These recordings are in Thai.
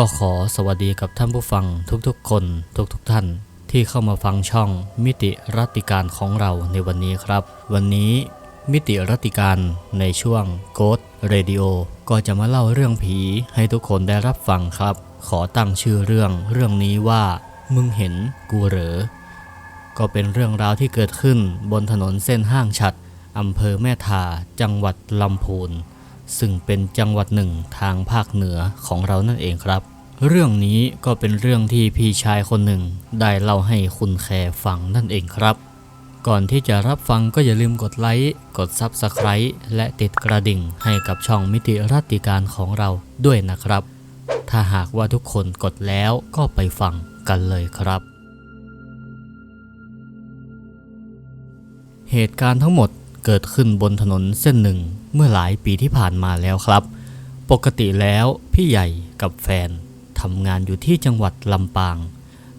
ก็ขอสวัสดีกับท่านผู้ฟังทุกๆ คนทุกๆท่านที่เข้ามาฟังช่องมิติรัติการของเราในวันนี้ครับ วันนี้มิติรัติการในช่วง Ghost Radio ก็จะมาเล่าเรื่องผีให้ทุกคนได้รับฟังครับ ขอตั้งชื่อเรื่องเรื่องนี้ว่า มึงเห็นกูเหรอ ก็เป็นเรื่องราวที่เกิดขึ้นบนถนนเส้นห้างฉัดอำเภอแม่ทาจังหวัดลำพูน ซึ่งเป็นจังหวัดหนึ่งทางภาคเหนือของเรานั่นเองครับ เรื่องนี้ก็เป็นเรื่องที่พี่ชายคนหนึ่งได้เล่าให้คุณแคร์ฟังนั่นเองครับ ก่อนที่จะรับฟังก็อย่าลืมกดไลค์กด Subscribe และติดกระดิ่งให้กับช่องมิติรัตติการของเราด้วยนะครับ ถ้าหากว่าทุกคนกดแล้วก็ไปฟังกันเลยครับ เหตุการณ์ทั้งหมด เกิดขึ้นบนถนนเส้นหนึ่งเมื่อหลายปีที่ผ่านมาแล้วครับ ปกติแล้วพี่ใหญ่กับแฟนทำงานอยู่ที่จังหวัดลำปาง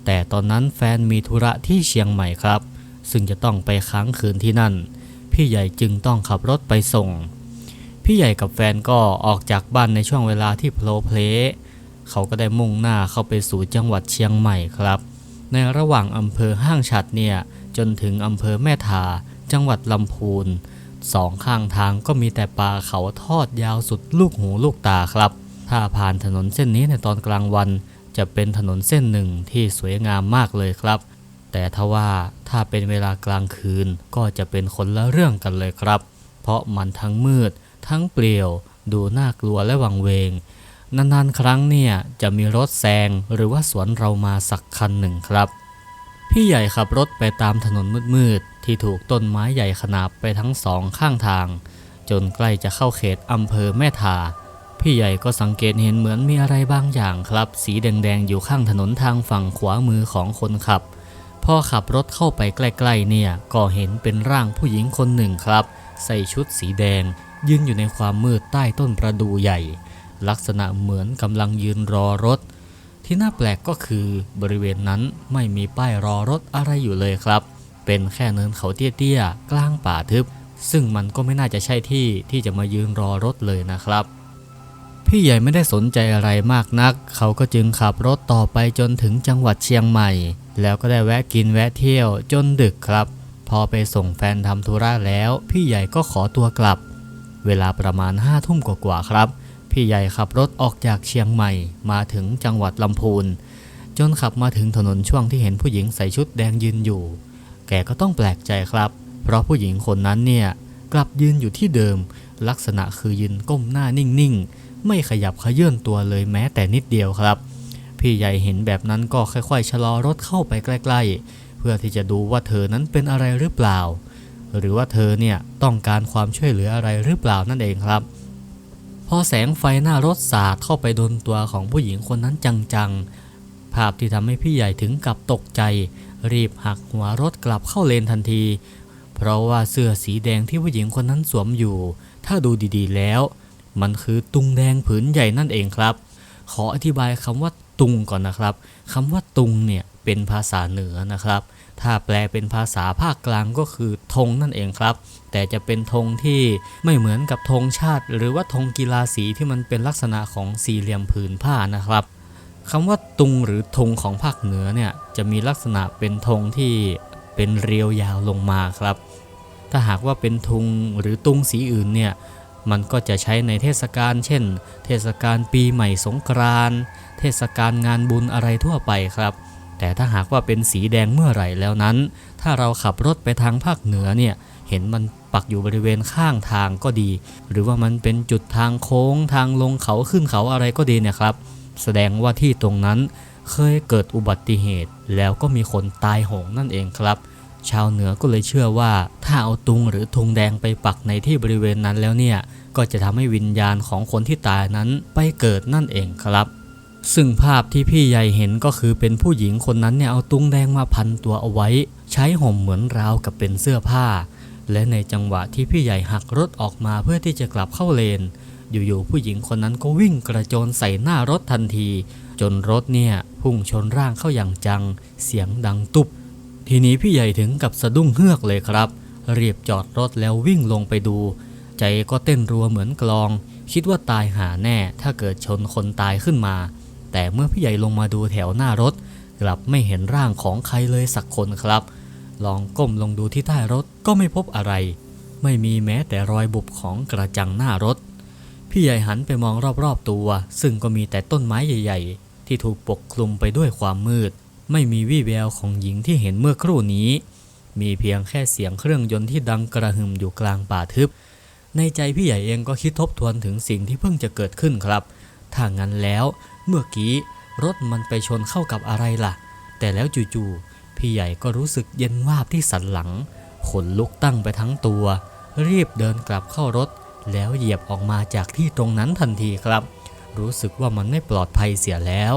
แต่ตอนนั้นแฟนมีธุระที่เชียงใหม่ครับ ซึ่งจะต้องไปค้างคืนที่นั่น พี่ใหญ่จึงต้องขับรถไปส่ง พี่ใหญ่กับแฟนก็ออกจากบ้านในช่วงเวลาที่โพลเพลเขาก็ได้มุ่งหน้าเข้าไปสู่จังหวัดเชียงใหม่ครับ ในระหว่างอำเภอห้างฉัดเนี่ยจนถึงอำเภอแม่ทา จังหวัดลำพูนสองข้างทางก็มีแต่ป่าเขาทอดยาวสุดลูกหูลูกตาครับ ถ้าผ่านถนนเส้นนี้ในตอนกลางวัน จะเป็นถนนเส้นหนึ่งที่สวยงามมากเลยครับ แต่ทว่าถ้าเป็นเวลากลางคืนก็จะเป็นคนละเรื่องกันเลยครับ เพราะมันทั้งมืด ทั้งเปลี่ยว ดูน่ากลัวและวังเวง นานๆครั้งเนี่ยจะมีรถแซงหรือว่าสวนเรามาสักคันหนึ่งครับ พี่ใหญ่ขับรถไปตามถนนมืดๆ ที่ถูกต้นไม้ใหญ่ขนาบไปทั้งสองข้างทาง จนใกล้จะเข้าเขตอำเภอแม่ทา พี่ใหญ่ก็สังเกตเห็นเหมือนมีอะไรบางอย่างครับ สีแดงๆ อยู่ข้างถนนทางฝั่งขวามือของคนขับ พอขับรถเข้าไปใกล้ๆ เนี่ยก็เห็นเป็นร่างผู้หญิงคนหนึ่งครับ ใส่ชุดสีแดง ยืนอยู่ในความมืดใต้ต้นประดู่ใหญ่ ลักษณะเหมือนกำลังยืนรอรถ ที่น่าแปลกก็คือบริเวณนั้นไม่มีป้ายรอรถอะไรอยู่เลยครับ เป็นแค่เนินเขาเตี้ยๆ กลางป่าทึบ ซึ่งมันก็ไม่น่าจะใช่ที่ที่จะมายืนรอรถเลยนะครับ พี่ใหญ่ไม่ได้สนใจอะไรมากนัก เขาก็จึงขับรถต่อไปจนถึงจังหวัดเชียงใหม่ แล้วก็ได้แวะกินแวะเที่ยวจนดึกครับ พอไปส่งแฟนทำธุระแล้ว พี่ใหญ่ก็ขอตัวกลับ เวลาประมาณห้าทุ่มกว่าๆครับ พี่ใหญ่ขับรถออกจากเชียงใหม่มาถึงจังหวัดลำพูน จนขับมาถึงถนนช่วงที่เห็นผู้หญิงใส่ชุดแดงยืนอยู่ แกก็ต้องแปลกใจครับ เพราะผู้หญิงคนนั้นเนี่ยกลับยืนอยู่ที่เดิม ลักษณะคือยืนก้มหน้านิ่งๆ ไม่ขยับขยื่นตัวเลยแม้แต่นิดเดียวครับ พี่ใหญ่เห็นแบบนั้นก็ค่อยๆชะลอรถเข้าไปใกล้ๆ เพื่อที่จะดูว่าเธอนั้นเป็นอะไรหรือเปล่า หรือว่าเธอเนี่ยต้องการความช่วยเหลืออะไรหรือเปล่านั่นเองครับ พอแสงไฟหน้ารถสาดเข้าไปโดนตัวของผู้หญิงคนนั้นจังๆ ภาพที่ทำให้พี่ใหญ่ถึงกับตกใจ รีบหักหัวรถกลับเข้าเลนทันที เพราะว่าเสื้อสีแดงที่ผู้หญิงคนนั้นสวมอยู่ ถ้าดูดีๆแล้ว มันคือตุงแดงผืนใหญ่นั่นเองครับ ขออธิบายคำว่าตุงก่อนนะครับคำว่าตุงเนี่ย เป็นภาษาเหนือนะครับ ถ้าแปลเป็นภาษาภาคกลางก็คือธงนั่นเองครับ แต่จะเป็นธงที่ไม่เหมือนกับธงชาติ หรือว่าธงกีฬาสีที่มันเป็นลักษณะของสี่เหลี่ยมผืนผ้านะครับคำว่าตุงหรือธงของภาคเหนือเนี่ยจะมีลักษณะเป็นธงที่เป็นเรียวยาวลงมาครับ ถ้าหากว่าเป็นธงหรือตุงสีอื่นเนี่ยมันก็จะใช้ในเทศกาลเช่น เทศกาลปีใหม่สงกรานต์เทศกาลงานบุญอะไรทั่วไปครับ แต่ถ้าหากว่าเป็นสีแดงเมื่อไหร่แล้วนั้น ถ้าเราขับรถไปทางภาคเหนือเนี่ยเห็นมันปักอยู่บริเวณข้างทางก็ดี หรือว่ามันเป็นจุดทางโค้งทางลงเขาขึ้นเขาอะไรก็ดีเนี่ยครับ แสดงว่าที่ตรงนั้นเคยเกิดอุบัติเหตุ แล้วก็มีคนตายโหงนั่นเองครับ ชาวเหนือก็เลยเชื่อว่า ถ้าเอาตุงหรือธงแดงไปปักในที่บริเวณนั้นแล้วเนี่ยก็จะทำให้วิญญาณของคนที่ตายนั้นไปเกิดนั่นเองครับ ซึ่งภาพที่พี่ใหญ่เห็นก็คือเป็นผู้หญิงคนนั้นเนี่ยเอาตุ้งแดงมาพันตัวเอาไว้ ใช้ห่มเหมือนราวกับเป็นเสื้อผ้า และในจังหวะที่พี่ใหญ่หักรถออกมาเพื่อที่จะกลับเข้าเลน อยู่ๆผู้หญิงคนนั้นก็วิ่งกระโจนใส่หน้ารถทันที จนรถเนี่ยพุ่งชนร่างเข้าอย่างจัง เสียงดังตุบทีนี้พี่ใหญ่ถึงกับสะดุ้งเฮือกเลยครับเรียบจอดรถแล้ววิ่งลงไปดู ใจก็เต้นรัวเหมือนกลอง คิดว่าตายหาแน่ถ้าเกิดชนคนตายขึ้นมา แต่เมื่อพี่ใหญ่ลงมาดูแถวหน้ารถ กลับไม่เห็นร่างของใครเลยสักคนครับ ลองก้มลงดูที่ใต้รถก็ไม่พบอะไร ไม่มีแม้แต่รอยบุบของกระจังหน้ารถ พี่ใหญ่หันไปมองรอบๆตัว ซึ่งก็มีแต่ต้นไม้ใหญ่ ๆ ที่ถูกปกคลุมไปด้วยความมืด ไม่มีวี่แววของหญิงที่เห็นเมื่อครู่นี้ มีเพียงแค่เสียงเครื่องยนต์ที่ดังกระหึ่มอยู่กลางป่าทึบในใจพี่ใหญ่เองก็คิดทบทวนถึงสิ่งที่เพิ่งจะเกิดขึ้นครับ ถ้างั้นแล้ว เมื่อกี้รถมันไปชนเข้ากับอะไรล่ะ แต่แล้วจู่ๆพี่ใหญ่ก็รู้สึกเย็นวาบที่สันหลัง ขนลุกตั้งไปทั้งตัว รีบเดินกลับเข้ารถ แล้วเหยียบออกมาจากที่ตรงนั้นทันทีครับ รู้สึกว่ามันไม่ปลอดภัยเสียแล้ว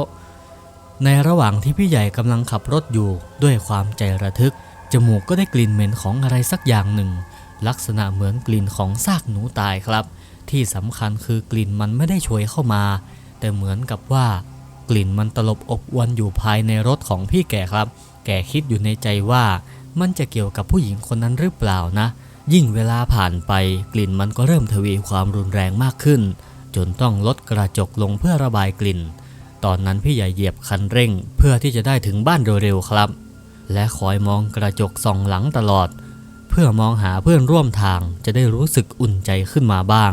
ในระหว่างที่พี่ใหญ่กำลังขับรถอยู่ด้วยความใจระทึก จมูกก็ได้กลิ่นเหม็นของอะไรสักอย่างหนึ่ง ลักษณะเหมือนกลิ่นของซากหนูตายครับ ที่สำคัญคือกลิ่นมันไม่ได้โชยเข้ามา แต่เหมือนกับว่ากลิ่นมันตลบอบอวนอยู่ภายในรถของพี่แกครับ แกคิดอยู่ในใจว่ามันจะเกี่ยวกับผู้หญิงคนนั้นหรือเปล่านะ ยิ่งเวลาผ่านไปกลิ่นมันก็เริ่มทวีความรุนแรงมากขึ้น จนต้องลดกระจกลงเพื่อระบายกลิ่น ตอนนั้นพี่ใหญ่เหยียบคันเร่ง เพื่อที่จะได้ถึงบ้านเร็วๆครับ และคอยมองกระจกส่องหลังตลอด เพื่อมองหาเพื่อนร่วมทางจะได้รู้สึกอุ่นใจขึ้นมาบ้าง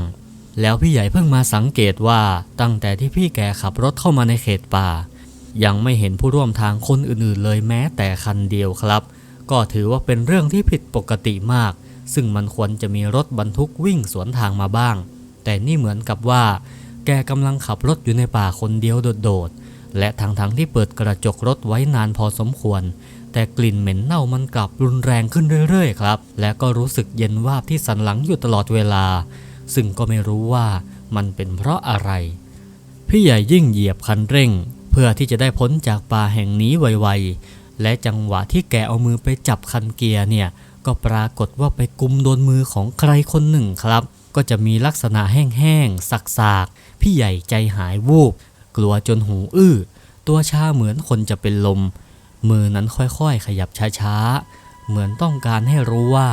แล้วพี่ใหญ่เพิ่งมาสังเกตว่าตั้งแต่ที่พี่แกขับรถเข้ามาในเขตป่า ยังไม่เห็นผู้ร่วมทางคนอื่นๆ เลยแม้แต่คันเดียวครับ ก็ถือว่าเป็นเรื่องที่ผิดปกติมาก ซึ่งมันควรจะมีรถบรรทุกวิ่งสวนทางมาบ้าง แต่นี่เหมือนกับว่า แกกำลังขับรถอยู่ในป่าคนเดียวโดดๆและทั้งๆที่เปิดกระจกรถไว้นานพอสมควร แต่กลิ่นเหม็นเน่ามันกลับรุนแรงขึ้นเรื่อยๆ ครับ และก็รู้สึกเย็นวาบที่สันหลังอยู่ตลอดเวลา ซึ่งก็ไม่รู้ว่ามันเป็นเพราะอะไร พี่ใหญ่ยิ่งเหยียบคันเร่ง เพื่อที่จะได้พ้นจากป่าแห่งนี้ไวๆ และจังหวะที่แกเอามือไปจับคันเกียร์เนี่ย ก็ปรากฏว่าไปกุมโดนมือของใครคนหนึ่งครับ ก็จะมีลักษณะแห้งๆ สักๆ พี่ใหญ่ใจหายวูบ กลัวจนหูอื้อ ตัวชาเหมือนคนจะเป็นลม มือนั้นค่อยๆ ขยับช้าๆ เหมือนต้องการให้รู้ว่า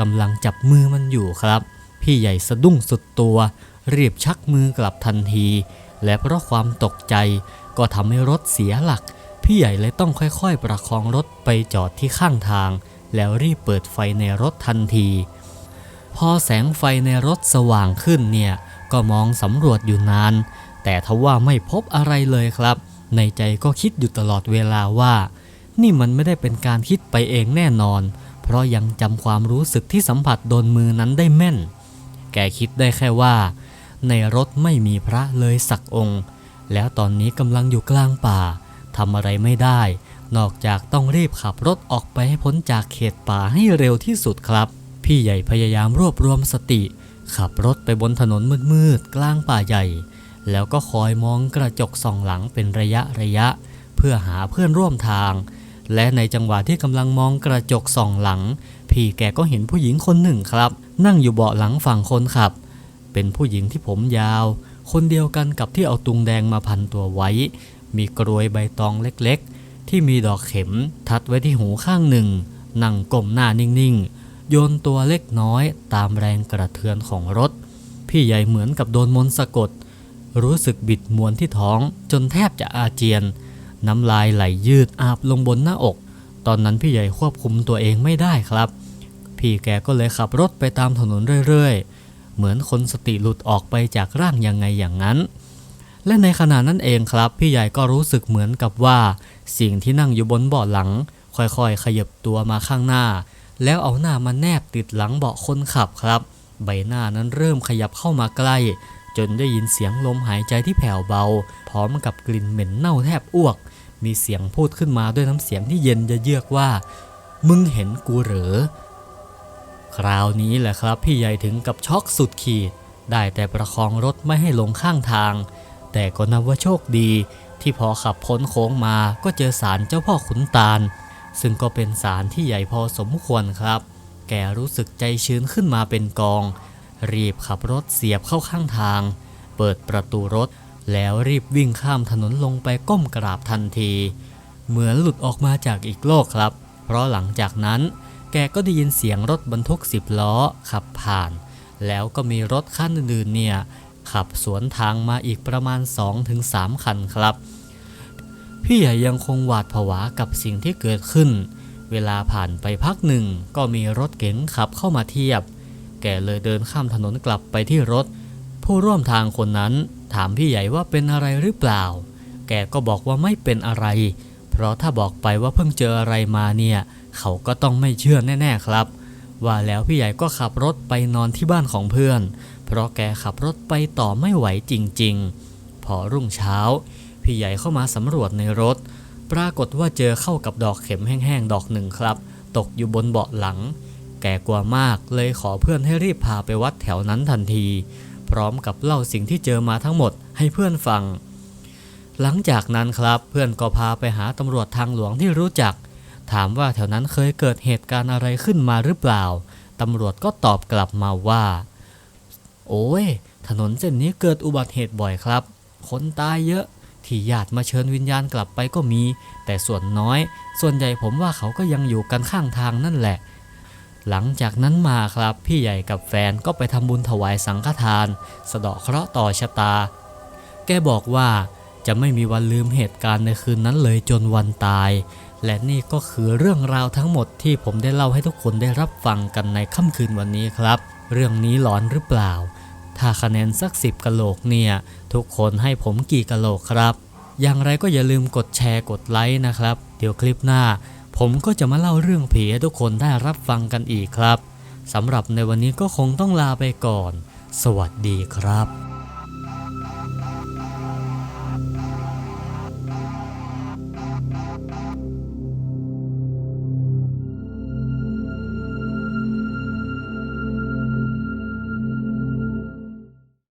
กำลังจับมือมันอยู่ครับ พี่ใหญ่สะดุ้งสุดตัว รีบชักมือกลับทันที และเพราะความตกใจ ก็ทำให้รถเสียหลัก พี่ใหญ่เลยต้องค่อยๆ ประคองรถไปจอดที่ข้างทาง แล้วรีบเปิดไฟในรถทันที พอแสงไฟในรถสว่างขึ้นเนี่ย ก็มองสำรวจอยู่นาน แต่ทว่าไม่พบอะไรเลยครับ ในใจก็คิดอยู่ตลอดเวลาว่า นี่มันไม่ได้เป็นการคิดไปเองแน่นอน เพราะยังจำความรู้สึกที่สัมผัสโดนมือนั้นได้แม่น แกคิดได้แค่ว่า ในรถไม่มีพระเลยสักองค์ แล้วตอนนี้กำลังอยู่กลางป่าทำอะไรไม่ได้ นอกจากต้องรีบขับรถออกไปให้พ้นจากเขตป่าให้เร็วที่สุดครับ พี่ใหญ่พยายามรวบรวมสติ ขับรถไปบนถนนมืดๆกลางป่าใหญ่ แล้วก็คอยมองกระจกส่องหลังเป็นระยะระยะ เพื่อหาเพื่อนร่วมทาง และในจังหวะที่กำลังมองกระจกส่องหลัง พี่แกก็เห็นผู้หญิงคนหนึ่งครับ นั่งอยู่เบาะหลังฝั่งคนขับ เป็นผู้หญิงที่ผมยาว คนเดียวกันกับที่เอาตุงแดงมาพันตัวไว้ มีกรวยใบตองเล็กๆ ที่มีดอกเข็มทัดไว้ที่หูข้างหนึ่ง นั่งก้มหน้านิ่งๆ โยนตัวเล็กน้อยตามแรงกระเทือนของรถ พี่ใหญ่เหมือนกับโดนมนต์สะกด รู้สึกบิดมวนที่ท้องจนแทบจะอาเจียน น้ำลายไหลยืดอาบลงบนหน้าอก ตอนนั้นพี่ใหญ่ควบคุมตัวเองไม่ได้ครับ พี่แกก็เลยขับรถไปตามถนนเรื่อยๆ เหมือนคนสติหลุดออกไปจากร่างยังไงอย่างนั้น และในขณะนั้นเองครับ พี่ใหญ่ก็รู้สึกเหมือนกับว่า สิ่งที่นั่งอยู่บนเบาะหลัง ค่อยๆ ขยับตัวมาข้างหน้า แล้วเอาหน้ามาแนบติดหลังเบาะคนขับครับ ใบหน้านั้นเริ่มขยับเข้ามาใกล้ จนได้ยินเสียงลมหายใจที่แผ่วเบา พร้อมกับกลิ่นเหม็นเน่าแทบอ้วก มีเสียงพูดขึ้นมาด้วยน้ำเสียงที่เย็นเยือกว่ามึงเห็นกูเหรอ คราวนี้แหละครับพี่ใหญ่ถึงกับช็อกสุดขีด ได้แต่ประคองรถไม่ให้ลงข้างทาง แต่ก็นับว่าโชคดี ที่พอขับพ้นโค้งมาก็เจอศาลเจ้าพ่อขุนตาล ซึ่งก็เป็นศาลที่ใหญ่พอสมควรครับ แกรู้สึกใจชื้นขึ้นมาเป็นกอง รีบขับรถเสียบเข้าข้างทาง เปิดประตูรถ แล้วรีบวิ่งข้ามถนนลงไปก้มกราบทันที เหมือนหลุดออกมาจากอีกโลกครับ เพราะหลังจากนั้น แกก็ได้ยินเสียงรถบรรทุกสิบล้อขับผ่าน แล้วก็มีรถคันอื่นๆเนี่ยขับสวนทางมาอีกประมาณ 2-3 คันครับ พี่ใหญ่ยังคงหวาดผวากับสิ่งที่เกิดขึ้น เวลาผ่านไปพักหนึ่งก็มีรถเก๋งขับเข้ามาเทียบ แกเลยเดินข้ามถนนกลับไปที่รถ ผู้ร่วมทางคนนั้นถามพี่ใหญ่ว่าเป็นอะไรหรือเปล่า แกก็บอกว่าไม่เป็นอะไร ราะถ้าบอกไปว่าเพิ่งเจออะไรมาเนี่ย เขาก็ต้องไม่เชื่อแน่ๆครับ ว่าแล้วพี่ใหญ่ก็ขับรถไปนอนที่บ้านของเพื่อน เพราะแกขับรถไปต่อไม่ไหวจริงๆ พอรุ่งเช้า พี่ใหญ่เข้ามาสำรวจในรถ ปรากฏว่าเจอเข้ากับดอกเข็มแห้งๆดอกหนึ่งครับ ตกอยู่บนเบาะหลัง แกกลัวมากเลยขอเพื่อนให้รีบพาไปวัดแถวนั้นทันที พร้อมกับเล่าสิ่งที่เจอมาทั้งหมดให้เพื่อนฟัง หลังจากนั้นครับเพื่อนก็พาไปหาตำรวจทางหลวงที่รู้จัก ถามว่าแถวนั้นเคยเกิดเหตุการณ์อะไรขึ้นมาหรือเปล่าตำรวจก็ตอบกลับมาว่า โอ้ย ถนนเส้นนี้เกิดอุบัติเหตุบ่อยครับ คนตายเยอะ ที่ญาติมาเชิญวิญญาณกลับไปก็มี แต่ส่วนน้อย ส่วนใหญ่ผมว่าเขาก็ยังอยู่กันข้างทางนั่นแหละ หลังจากนั้นมาครับ พี่ใหญ่กับแฟนก็ไปทำบุญถวายสังฆทาน สะเดาะเคราะห์ต่อชะตา แกบอกว่า จะไม่มีวันลืมเหตุการณ์ในคืนนั้นเลยจนวันตาย และนี่ก็คือเรื่องราวทั้งหมดที่ผมได้เล่าให้ทุกคนได้รับฟังกันในค่ำคืนวันนี้ครับ เรื่องนี้หลอนหรือเปล่า ถ้าคะแนนสักสิบกะโหลกเนี่ย ทุกคนให้ผมกี่กะโหลกครับ อย่างไรก็อย่าลืมกดแชร์กดไลค์นะครับ เดี๋ยวคลิปหน้า ผมก็จะมาเล่าเรื่องผีให้ทุกคนได้รับฟังกันอีกครับสำหรับในวันนี้ก็คงต้องลาไปก่อน สวัสดีครับ